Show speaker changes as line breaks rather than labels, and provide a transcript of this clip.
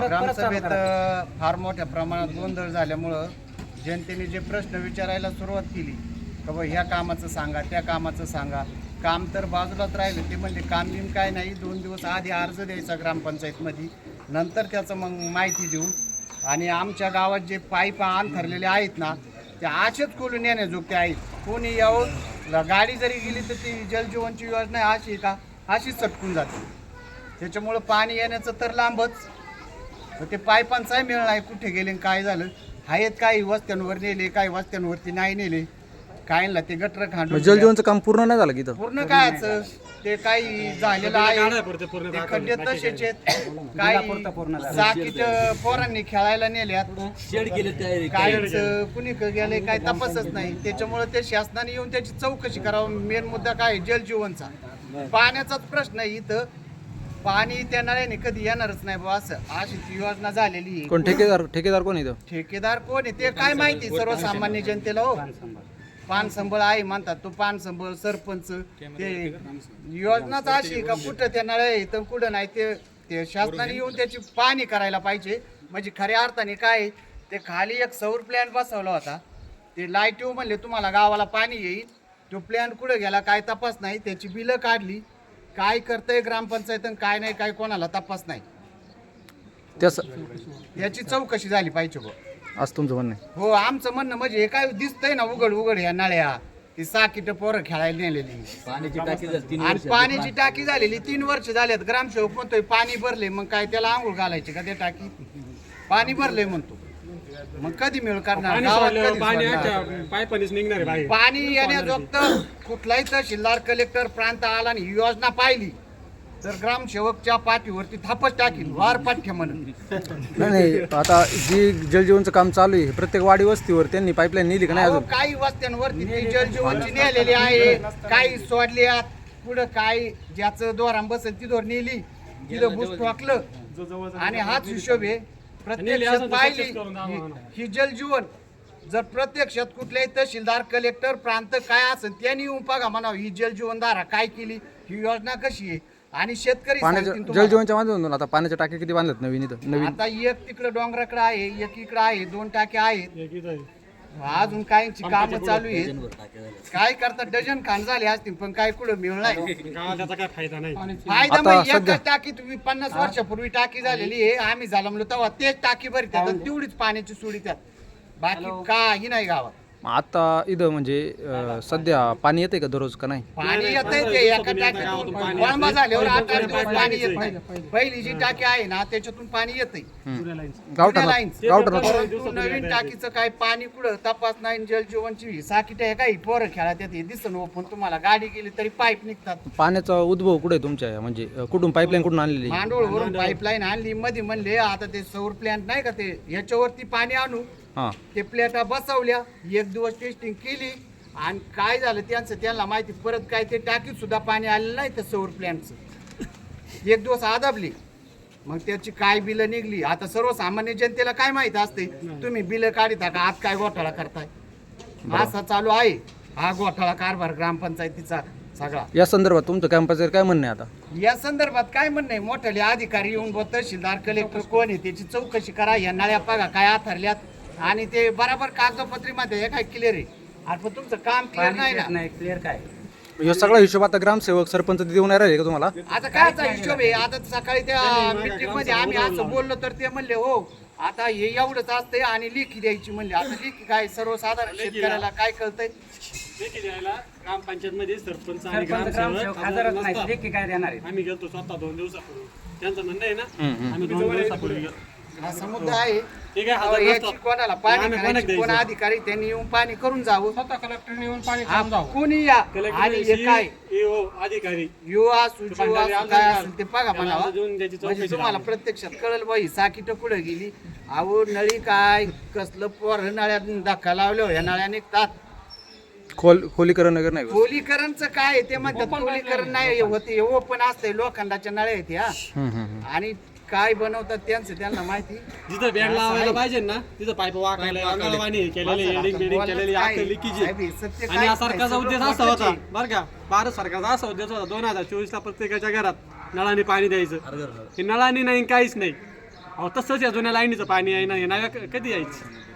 ग्रामसभेत फार मोठ्या प्रमाणात गोंधळ झाल्यामुळं जनतेने जे प्रश्न विचारायला सुरुवात केली का बा ह्या कामाचं सांगा त्या कामाचं सांगा. काम तर बाजूलाच राहिलं ते म्हणजे काम बिम काय नाही दोन दिवस आधी अर्ज द्यायचा ग्रामपंचायतमध्ये नंतर त्याचं मग माहिती देऊ आणि आमच्या गावात जे पाईप अंथरलेले आहेत ना ते असेच खोलून येण्याजोगते आहेत. कोणी यावं ल- गाडी जरी गेली तर ती जलजीवनची योजना अशी आहे का? अशीच चटकून जाते. त्याच्यामुळं पाणी येण्याचं तर लांबच. तर ते पायपांचाही मेळ नाही कुठे गेले आणि काय झालं. आहेत काही वस्त्यांवर नेले काही वस्त्यांवरती नाही नेले. काहींना ते गटर खांडून
जलजीवनचं काम पूर्ण नाही झालं की इथं?
पूर्ण कायच ते काही झालेलं आहे. ते खड्डे तसेच आहेत. काही साकीट पोरांनी खेळायला नेल्यात. काहीच कुणी क- गेले काय तपासच नाही. त्याच्यामुळे ते शासनाने येऊन त्याची चौकशी करावं. मेन मुद्दा काय आहे? जलजीवनचा पाण्याचाच प्रश्न आहे इथं. पाणी त्या नळ्याने कधी येणारच नाही बा असं. अशी ती योजना झालेली आहे.
कोण ठेकेदार ठेकेदार कोण आहे इथं?
ठेकेदार कोण आहे? ते काय माहिती सर्वसामान्य जनतेला हो? पान संबळ आहे म्हणतात. तो पान संबळ सरपंच ते योजनाच अशी आहे का कुठं त्या नळ्या येतं कुठं नाही? ते ते शासनाने येऊन त्याची पाहणी करायला पाहिजे. म्हणजे खऱ्या अर्थाने काय आहे, ते खाली एक सौर प्लॅन बसवला होता. ते लाइट येऊ म्हणले तुम्हाला गावाला पाणी येईल. तो प्लॅन कुठं गेला काय तपास नाही त्याची बिलं काढली. काय करतंय ग्रामपंचायत आणि काय नाही काय कोणाला तपास नाही.
त्यास
याची चौकशी झाली पाहिजे बघ
असं तुमचं म्हणणं आहे.
हो आमचं म्हणणं म्हणजे हे काय दिसतंय ना उघड उघड ह्या नळ्या. ती साकीट पोरं खेळायला नेलेली.
पाण्याची टाकी झाली तीन
आणि पाण्याची टाकी झालेली तीन वर्ष झाल्यात. ग्रामसेवक म्हणतोय पाणी भरले मग काय त्याला आंघोळ घालायची का ते टाकी? पाणी भरले म्हणतो. मग कधी मिळ करणार?
पाणी
गावात
सोडल्यावर
कधी सोडणार?
आजच्या पायपानीच निघणार आहे बाहेर.
पाणी येण्याजोगतं कुठलाही तहसीलदार कलेक्टर प्रांत आला आणि ही योजना पाहिली तर ग्रामसेवकच्या पाठीवरती थापच टाकील वार पाठ्य म्हणून.
नाही नाही आता जी जलजीवनचं काम चालू आहे प्रत्येक वाडी वस्तीवर त्यांनी पाईपलाईन नेली का नाही
अहो,
अजून?
काही वस्त्यांवरती ती जलजीवनची नेलेली आहे. काही सोडल्यात पुढं काय ज्याचं दोरान बसेल ती दोर नेली. तिथं बुस टाकलं आणि हाच हिशोब आहे प्रत्यक्षात पाहिली ही- जलजीवन जर प्रत्यक्षात कुठल्याही तहसीलदार कलेक्टर प्रांत काय असेल त्यांनी येऊन बघा म्हणावं ही जलजीवन धारा काय केली ही योजना कशी आहे आणि शेतकरी
पाण्याच्या
सांगतील तुम्हाला.
जलजीवनच्या माध्यमातून आता पाण्याच्या टाक्या किती बांधल्यात नवीन इथं नवीन
आता एक तिकडे डोंगराकडे आहे एक इकडे आहे दोन टाके आहेत
एक इथं आहे.
अजून काहींची कामं चालू आहेत. काय करतात? डझन खान झाले असतील पण काय कुठं मिळणार
त्याचा काय फायदा नाही.
फायदा
सध्या-
एकच टाकी तुम्ही पन्नास वर्षापूर्वी टाकी झालेली आहे. आम्ही झाला म्हणलो तेव्हा तेच टाकी भरी त्यात आणि तेवढीच पाण्याची सुडी त्यात. बाकी काही नाही गावात.
मग आता इथं म्हणजे अं, सध्या पाणी येते का दररोज का नाही?
पाणी येत ते एका टाकीतून वळंबा झाल्यावर आठ आठ दिवस पाणी येत नाही पहिली जी टाकी आहे ना त्याच्यातून पाणी लाईन्स. परंतु नवीन टाकीचं काय पाणी कुठं तपास नाही जलजीवनची साकीट आहे काही पोरं खेळात येते दिसन ओपन. तुम्हाला गाडी गेली तरी पाईप निघतात.
पाण्याचा उद्भव कुठे आहे तुमच्या? या? म्हणजे अं, कुठून पाईपलाईन कुठून आणलेली आहे?
मांडोळ वरून पाईपलाईन आणली. मध्ये म्हणले आता ते सौर प्लॅन्ट नाही का ते याच्यावरती पाणी आणू.
हां.
ते प्लेटा बसवल्या एक दिवस टेस्टिंग केली आणि काय झालं त्यांचं त्यांना माहिती परत काय ते टाकीत सुद्धा पाणी आलेलं नाही त्या सौर प्लॅन्टचं एक दिवस आदाबली. मग त्याची काय बिलं निघली? आता सर्वसामान्य जनतेला काय माहीत असते तुम्ही बिलं काढता का? आज काय घोटाळा करताय? असा चालू आहे. हा घोटाळा कारभार ग्रामपंचायतीचा सगळा.
या संदर्भात तुमचं कॅम्पसवर काय म्हणणं आहे आता?
या संदर्भात काय म्हणणं आहे? मोठाले अधिकारी येऊन बघ तहसीलदार कलेक्टर कोण आहे? त्याची चौकशी करा. या नळ्या बघा काय आथरल्यात. आणि ते बराबर कागदपत्रीमध्ये हे काय क्लिअर आहे? अरे पण तुमचं काम क्लिअर नाही ना.
क्लिअर काय?
सगळा हिशोब आता ग्रामसेवक सरपंच ते देऊन राहिले का तुम्हाला?
आता कायचा हिशोब आहे? आता सकाळी त्या मीटिंगमध्ये आम्ही असं बोललो. तर ते म्हणले हो आता हे एवढंच असतंय आणि लेखी द्यायची म्हणले. आता लेखी काय सर्वसाधारण शेतकऱ्याला काय कळतंय?
लेखी द्यायला ग्रामपंचायत मध्ये सरपंच आणि
सरपंच ग्रामसेवक हजरच नाही. लेखी काय देणार आहे
आम्ही गेलतो स्वतः दोन दिवसापूर्वी. त्यांचं म्हणणं आहे ना आम्ही दोन दिवसापूर्वी गेलो.
हा समुद्र आहे. अहो, याची. कोणाला पाणी
आम्ही कोणाक
करायची कोण
द्यायचं?
अधिकारी त्यांनी येऊन पाणी करून जावं.
स्वतः कलेक्टरने येऊन पाणी
हा,
जाऊ
कोणी या?
कलेक्टर
आणि हे काय?
EO, अधिकारी.
युवा काय
का?
असेल ते बघा
त्याला
म्हणावा.
अजून त्याची
म्हणजे
चौकशी
तुम्हाला. प्रत्यक्षात कळेल बाई साकीट कुठं गेली? अहो नळी काय? कसलं पोर नळ्यात धक्का लावलं या नळ्या निघतात.
खोल खोलीकरण वगैरे नाही का?
खोलीकरणचं काय आहे ते म्हणतात खोलीकरण नाही होते हे ओपन असते लोखंडाच्या नळ्या आहेत ह्या
हम्म, हम्म, हम्म.
आणि काय बनवतात त्यांचं त्यांना माहिती.
जिथं बेड लावायला पाहिजे ना तिथं पाईप वाकायला अंगणवाणी केलेले एडिंग बिल्डिंग केलेली आता लिकेज
साहेब, सत्य
आणि या. सरकारचा उद्देश असा होता. बरं का? भारत सरकारचा असा उद्देश होता दोन हजार चोवीस ला प्रत्येकाच्या घरात नळाने पाणी द्यायचं. हे नळाने नाही काहीच नाही. अहो तसंच या जुन्या लाईनीचं पाणी आहे ना हे नव्या क- कधी यायचं?